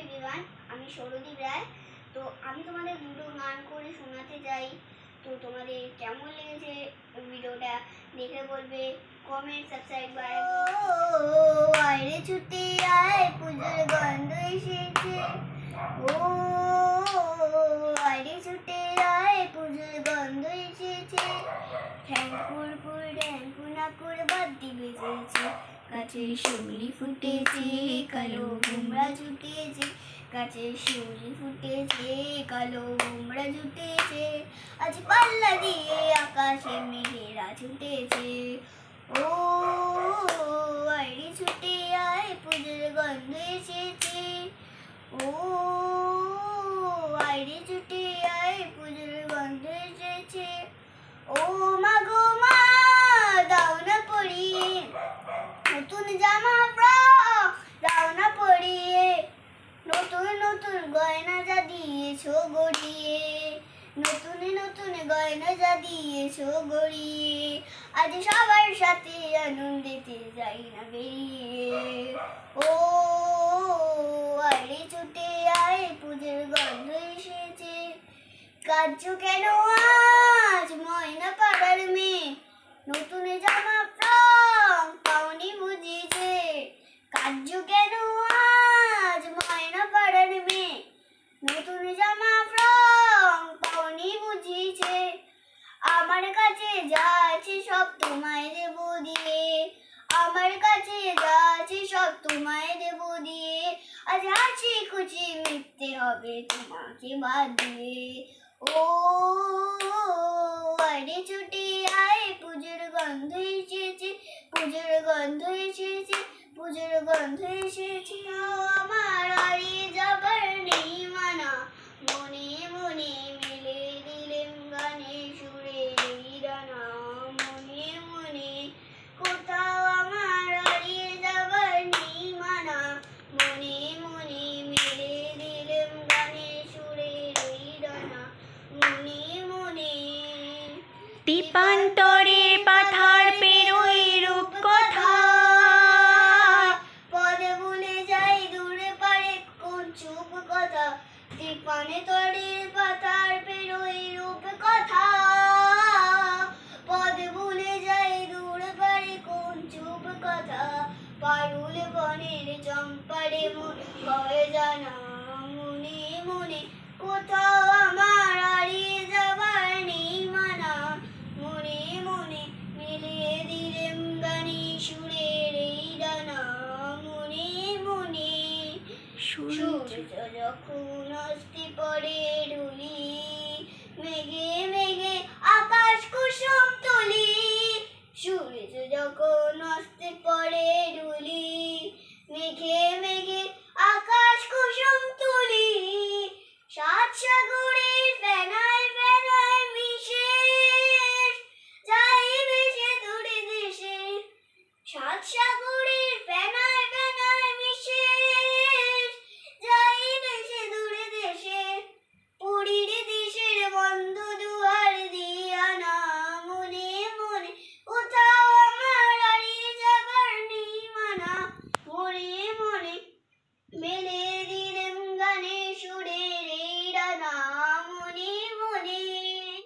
Everyone আমি সৌরদীপ রায়। তো আমি তোমাদের দুটো গান করে শোনাতে চাই। তো তোমাদের কেমন লেগেছে ভিডিওটা দেখে বলবে। কমেন্ট সাবস্ক্রাইব আরে ছুটি আয়, পুজোর গন্ধ এসেছে। ও আরে ছুটে আয়, পুজোর গন্ধ এসেছে। ঠ্যাঙ্কুর কুর ঠ্যাঙ্কুর নাকুর বাদ্যি বেজেছে। গাছে শিউলি ফুটেছে, কালো কুমড়া জুটেছে গাছে শিউলি ফুটেছে, কালো কুমড়া জুটেছে। আজ পাল্লা দিয়ে আকাশে মেঘেরা ছুটেছে। ও আইরে ছুটে আয়, পুজোর গন্ধ এসেছে। ও আইরে ছুটে আয়, পুজোর গন্ধ এসেছে। ও মা দাও না পরিয়ে নতুন জামা ফ্রক দাও পরিয়ে নতুন নতুন গয়না যা দিয়েছ গড়িয়ে। নতুন নতুন গয়না যা দিয়েছ গড়িয়ে। আজ সবার সাথে আনন্দেতে যাই না বেরিয়ে। ও, আরে ছুটে আয়, পুজোর গন্ধ এসেছে। কার্য কেন আজ, ময়না পাড়ার মেয়ে? নতুন জামা ফ্রক পাওনি বুঝিছে কার্য কেন আজ ময়না পাড়ার মেয়ে নতুন জামা ফ্রক পাওনি বুঝিছে আমার কাছে যা আছে সব তোমায় দেব দিয়ে। আমার কাছে আছে সব তোমায় দেব দিয়ে। আজ হাসি খুশি মিটতে হবে তোমাকে বাদ দিয়ে। ও, আরে ছুটে আয়, পুজোর গন্ধ এসেছে, পুজোর গন্ধ এসেছে, পুজোর গন্ধ এসেছে। আমার হারিয়ে যাবার দীপান্তরে পাথার পেরোই রূপ কথা পদে ভুলে যাই দূরে পারে কোন চুপ কথা। দীপানে তরের পাথার পেরোই রূপ কথা পদে ভুলে সূর্য যখন অস্তি পড়ে ঢুলি মেঘে মেঘে আকাশ কুসুম